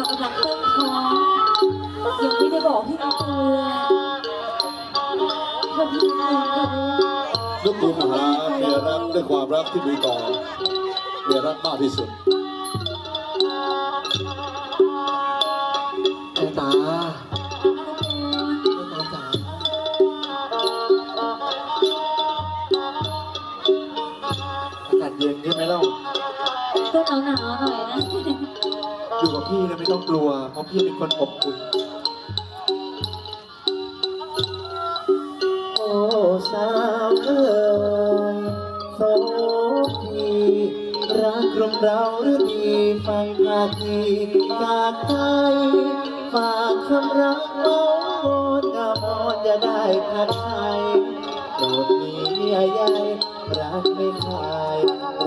ากำลังตั้งท้องยังไม่ได้บอกพี่น้องเลยถ้าพี่น้องรู้ลูกคุณหาเมียรักด้วยความรักที่มีต่อเมียรักมากที่สุดแม่ตาแม่ตาจ๋าอากาศเย็นใช่ไหมเล่าก็หนาวๆหน่อยนะ อยู่กับพี่นะไม่ต้องกลัว เพราะพี่เป็นคนอบอุ่นโอ้สาวเอ๋ยโสพีรักรมเราหรือดีฟังพาทีจากใจฝากคำรักมอนงามอนอย่าได้ขัดใจโปรดมีเมียใหญ่รักไม่คลาย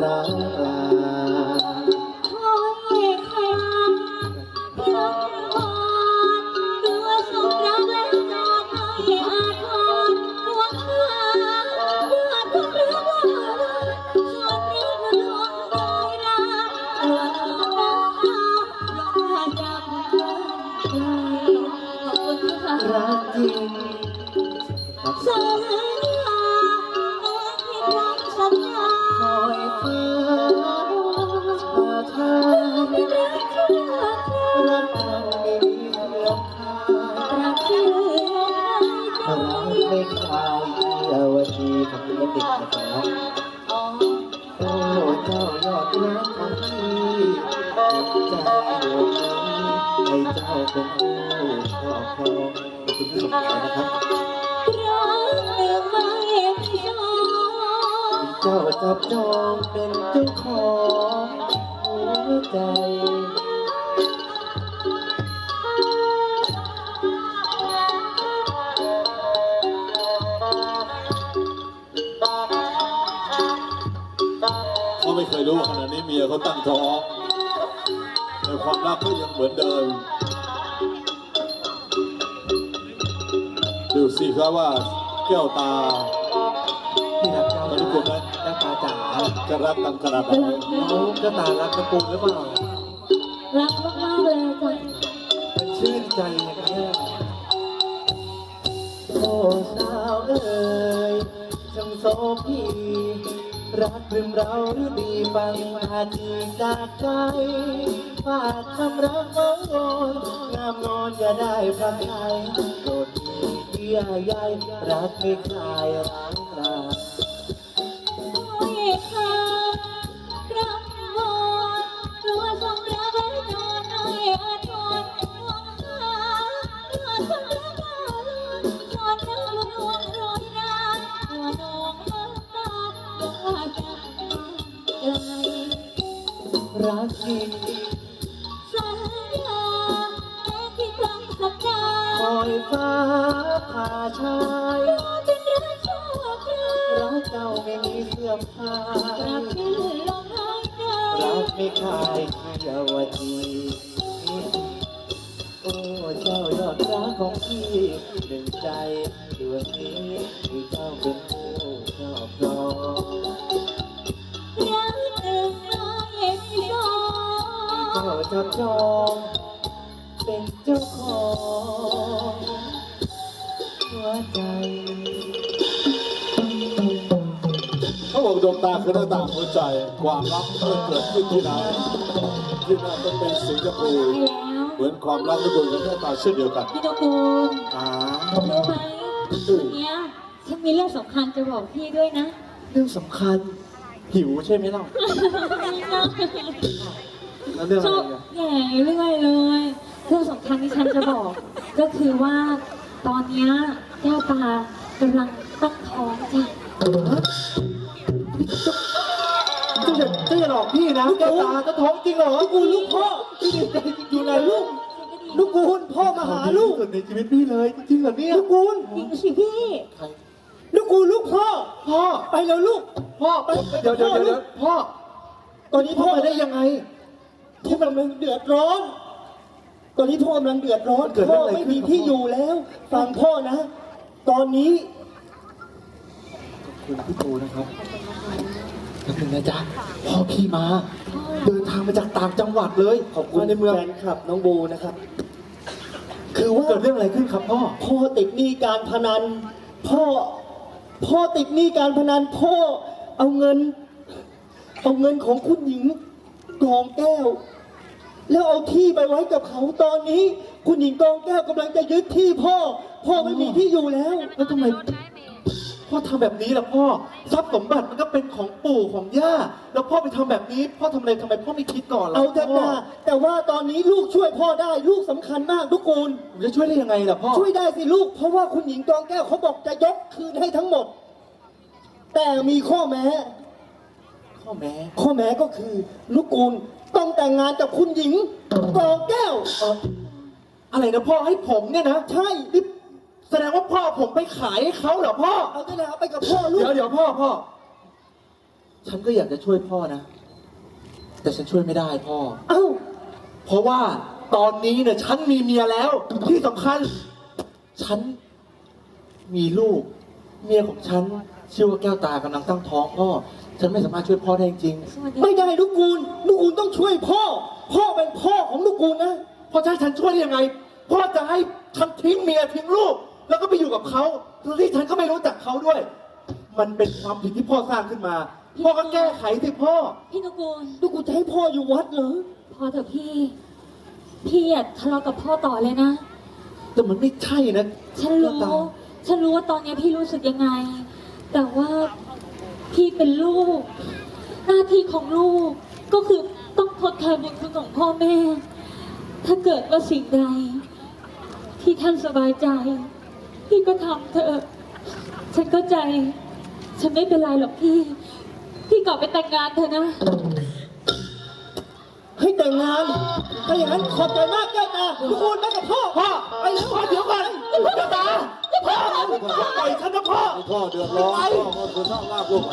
รักลา สัญญาแม้ที่ครั้งสัญญาคอยฟ้าพาทางไม่รักเธอเธอรักเราไม่มีเสื่อมคลารักที่เหลือให้รักไม่คลายเยาวดีของเด็กนะครับอ๋อโอ้เจ้ายอดรักของพี่ใจดวงนี้ให้เจ้าเป็นผู้ครอบครองขอบคุณผู้ชมนะครับ เจ้าจับจองเป็นเจ้าของหัวใจ เขาไม่เคยรู้ว่าขณะนี้เมียเขาตั้งท้องแต่ความรักก็ยังเหมือนเดิม ดูสิครับว่าแก้วตา จะรักกันขนาดไหนเขาก็ตารักกระปุกหรือเปล่ารักมากๆเลยจ้ะมันชื่นใจอย่างนี้ยโอ้สาวเอ๋ยจงโสพีรักรึมเราหรือดีฟังมาทีจากใจฝากคำรักมองงอนงามงอนอย่าได้พระใครโปรดมีเยื่อใยรักไม่คลายร้า รักจริงสัญญาแม้ที่ครั้งสัญญาคอยฟ้าผ่าชายเป็นรักชั่วคราวรักเจ้าไม่มีเสื่อมคลายรักที่ลมหายใจรักไม่คลายเกี่ยาวดีโอ้เจ้ายอดรักของพี่หนึ่งใจดวงนี้ที่เจ้าเป็นผู้ครอบครอง จ้าจับจองเป็นเจ้าของหัวใจ เขาบอกดวงตาคือหน้าต่างหัวใจความรักเมื่อเกิดขึ้นที่ไหนที่นั่นต้องเป็นสีชมพูไปแล้วเหมือนความรักที่อยู่ในหน้าตาเช่นเดียวกันพี่ตะกูลอ่ารู้ไหมวันเนี้ยฉันมีเรื่องสำคัญจะบอกพี่ด้วยนะ เรื่องสำคัญหิวใช่ไหมเล่า แล้วเรื่องชอะอไรบเนี่ยแย่เรื่อยเลยเรื่องสำคัญที่ฉันจะบอก ก็คือว่าตอนเนี้ยแก้วตากำลังตั้งท้องจ้ะเจ้าจะเจ้าจะหลอกพี่นะแก้วตาก็ท้องจริงเหรอลูกกูลูกพ่อพี่ดีใจอยู่ไหนลูกลูกกูลพ่อมาหาลูกในชีวิตพี่เลยจริงเหรอเนี่ยลูกกูลจริงสิพี่ลูกกูลลูกพ่อพ่อไปแล้วลูกพ่อไปเดี๋ยวเดี๋ยวเดี๋ยวพ่อตอนนี้พ่อมาได้ยังไง พ่อกำลังเดือดร้อน ตอนนี้พ่อกำลังเดือดร้อนพ่อไม่มีที่อยู่แล้ว ฟังพ่อนะ ตอนนี้ขอบคุณพี่ตูนะครับแป๊บนึงนะจ๊ะพ่อพี่มา เดินทางมาจากต่างจังหวัดเลยขอบคุณมาในเมือง แฟนคลับน้องโบนะครับ คือว่า เกิดเรื่องอะไรขึ้นครับพ่อ พ่อติดหนี้การพนัน พ่อ พ่อติดหนี้การพนัน พ่อเอาเงิน เอาเงินของคุณหญิงกองแก้ว แล้วเอาที่ไปไว้กับเขาตอนนี้ คุณหญิงกองแก้วกำลังจะยึดที่พ่อ พ่อไม่มีที่อยู่แล้ว แล้วทำไมพ่อทำแบบนี้ล่ะพ่อทรัพย์สมบัติมันก็เป็นของปู่ของย่าแล้วพ่อไปทำแบบนี้ พ่อทำอะไรทำไมพ่อไม่คิดก่อนล่ะเอาเถอะพ่อนะแต่ว่าตอนนี้ลูกช่วยพ่อได้ลูกสำคัญมากทุกคน ผมจะช่วยได้ยังไงล่ะพ่อช่วยได้สิลูก เพราะว่าคุณหญิงกองแก้วเขาบอกจะยกคืนให้ทั้งหมด แต่มีข้อแม้ ข้อแม้ข้อแม้ก็คือลูกกูลต้องแต่งงานกับคุณหญิงกองแก้วเอ่ออะไรนะพ่อให้ผมเนี่ยนะใช่นี่แสดงว่าพ่อผมไปขายให้เขาเหรอพ่อ เอาได้แล้วเอาไปกับพ่อลูก เดี๋ยวเดี๋ยวพ่อพ่อ ฉันก็อยากจะช่วยพ่อนะ แต่ฉันช่วยไม่ได้พ่อ เอ้า เพราะว่าตอนนี้เนี่ยฉันมีเมียแล้ว ที่สำคัญ ฉันมีลูก เมียของฉันชื่อว่าแก้วตากำลังตั้งท้องพ่อ ฉันไม่สามารถช่วยพ่อได้จริง สวัสดี ไม่ได้ลูกกูลลูกกูลต้องช่วยพ่อ พ่อเป็นพ่อของลูกกูลนะพ่อจะให้ฉันช่วยได้ยังไง พ่อจะให้ฉันทิ้งเมียทิ้งลูก แล้วก็ไปอยู่กับเขาทั้งที่ฉันก็ไม่รู้จักเขาด้วย มันเป็นความผิดที่พ่อสร้างขึ้นมา พ่อก็แก้ไขสิพ่อ พี่นุกูล ลูกกูลจะให้พ่ออยู่วัดเหรอ พอเถอะพี่ พี่อย่าทะเลาะกับพ่อต่อเลยนะ แต่มันไม่ใช่นะฉันรู้ฉันรู้ว่าตอนนี้พี่รู้สึกยังไง แต่ว่า พี่เป็นลูก หน้าที่ของลูกก็คือต้องทดแทนบุญคุณของพ่อแม่ ถ้าเกิดว่าสิ่งใด ที่ท่านสบายใจ พี่ก็ทำเถอะฉันเข้าใจ ฉันไม่เป็นไรหรอกพี่ พี่กลับไปแต่งงานเถอะนะ ให้แต่งงานถ้าอย่างนั้นขอบใจมากแก้วตาลูกกูลไปกับพ่อพ่อไปแล้วพ่อเดี๋ยวก่อนแก้วตา พ่อปล่อยฉันนะพ่อ พ่อเดือดร้อนพ่อก็คือสร้างลาบลูก